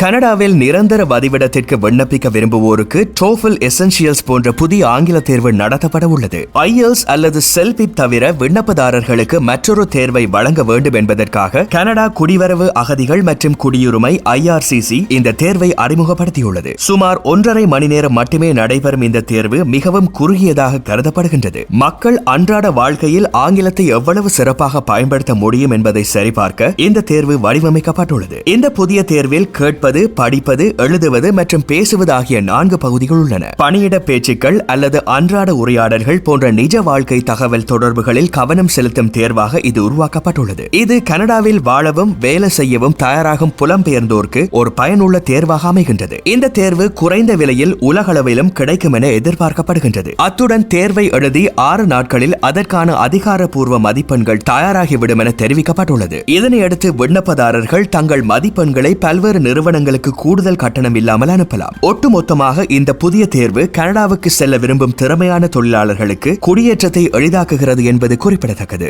கனடாவில் நிரந்தர வதிவிடத்திற்கு விண்ணப்பிக்க விரும்புவோருக்கு டோஃபில் எசென்சியல்ஸ் போன்ற புதிய ஆங்கில தேர்வு நடத்தப்பட உள்ளது. ஐஎல்ஸ் அல்லது செல்பிப் தவிர விண்ணப்பதாரர்களுக்கு மற்றொரு தேர்வை வழங்க வேண்டும் என்பதற்காக கனடா குடிவரவு அகதிகள் மற்றும் குடியுரிமை ஐஆர்சிசி இந்த தேர்வை அறிமுகப்படுத்தியுள்ளது. சுமார் ஒன்றரை மணி நேரம் மட்டுமே நடைபெறும் இந்த தேர்வு மிகவும் குறுகியதாக கருதப்படுகின்றது. மக்கள் அன்றாட வாழ்க்கையில் ஆங்கிலத்தை எவ்வளவு சிறப்பாக பயன்படுத்த முடியும் என்பதை சரிபார்க்க இந்த தேர்வு வடிவமைக்கப்பட்டுள்ளது. இந்த புதிய தேர்வில் கேட்பது படிப்பது எழுதுவது மற்றும் பேசுவது ஆகிய நான்கு பகுதிகள் உள்ளன. பணியிட பேச்சுக்கள் அல்லது அன்றாட உரையாடல்கள் போன்ற நிஜ வாழ்க்கை தகவல் தொடர்புகளில் கவனம் செலுத்தும் தேர்வாக இது உருவாக்கப்பட்டுள்ளது. இது கனடாவில் வாழவும் வேலை செய்யவும் தயாராகும் புலம்பெயர்ந்தோருக்கு ஒரு பயனுள்ள தேர்வாக அமைகின்றது. இந்த தேர்வு குறைந்த விலையில் உலகளவிலும் கிடைக்கும் என எதிர்பார்க்கப்படுகின்றது. அத்துடன் தேர்வை எழுதி ஆறு நாட்களில் அதற்கான அதிகாரப்பூர்வ மதிப்பெண்கள் தயாராகிவிடும் என தெரிவிக்கப்பட்டுள்ளது. இதனையடுத்து விண்ணப்பதாரர்கள் தங்கள் மதிப்பெண்களை பல்வேறு நிறுவன நிறுவனங்களுக்கு கூடுதல் கட்டணம் இல்லாமல் அனுப்பலாம். ஒட்டுமொத்தமாக இந்த புதிய தேர்வு கனடாவுக்கு செல்ல விரும்பும் திறமையான தொழிலாளர்களுக்கு குடியேற்றத்தை எளிதாக்குகிறது என்பது குறிப்பிடத்தக்கது.